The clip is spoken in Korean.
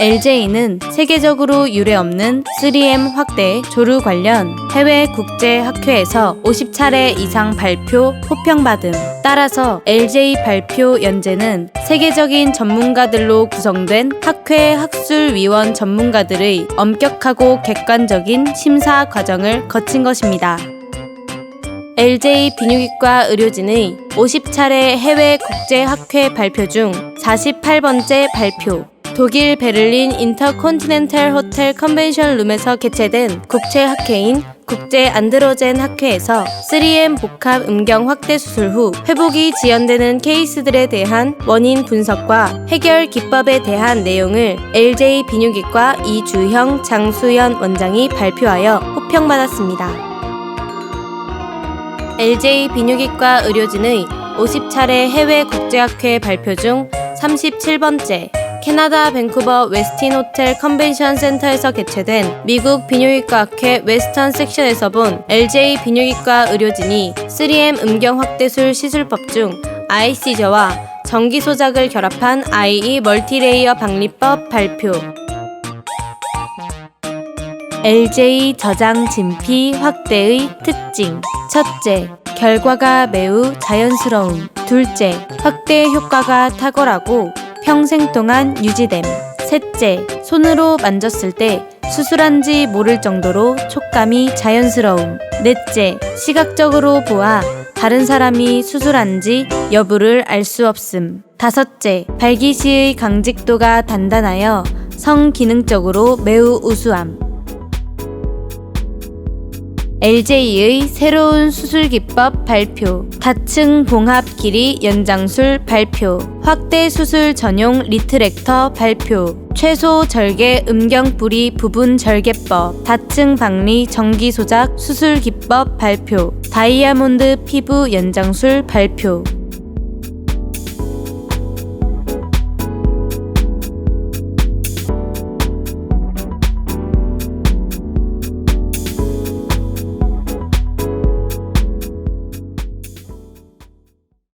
LJ는 세계적으로 유례없는 3M 확대 조루 관련 해외 국제 학회에서 50차례 이상 발표 호평받음. 따라서 LJ 발표 연재는 세계적인 전문가들로 구성된 학회 학술위원 전문가들의 엄격하고 객관적인 심사 과정을 거친 것입니다. LJ 비뇨기과 의료진의 50차례 해외 국제 학회 발표 중 48번째 발표. 독일 베를린 인터콘티넨탈 호텔 컨벤션 룸에서 개최된 국제 학회인 국제 안드로젠 학회에서 3M 복합 음경 확대 수술 후 회복이 지연되는 케이스들에 대한 원인 분석과 해결 기법에 대한 내용을 LJ 비뇨기과 이주형 장수연 원장이 발표하여 호평받았습니다. LJ 비뇨기과 의료진의 50차례 해외 국제학회 발표 중 37번째 캐나다 밴쿠버 웨스틴 호텔 컨벤션 센터에서 개최된 미국 비뇨기과 학회 웨스턴 섹션에서 본 LJ 비뇨기과 의료진이 3M 음경 확대술 시술법 중 IC저와 전기 소작을 결합한 IE 멀티레이어 방리법 발표. LJ 저장 진피 확대의 특징. 첫째, 결과가 매우 자연스러움. 둘째, 확대 효과가 탁월하고 평생 동안 유지됨. 셋째, 손으로 만졌을 때 수술한지 모를 정도로 촉감이 자연스러움. 넷째, 시각적으로 보아 다른 사람이 수술한지 여부를 알 수 없음. 다섯째, 발기시의 강직도가 단단하여 성기능적으로 매우 우수함. LJ의 새로운 수술 기법 발표, 다층 봉합 길이 연장술 발표, 확대 수술 전용 리트렉터 발표, 최소 절개 음경 뿌리 부분 절개법, 다층 박리 전기 소작 수술 기법 발표, 다이아몬드 피부 연장술 발표.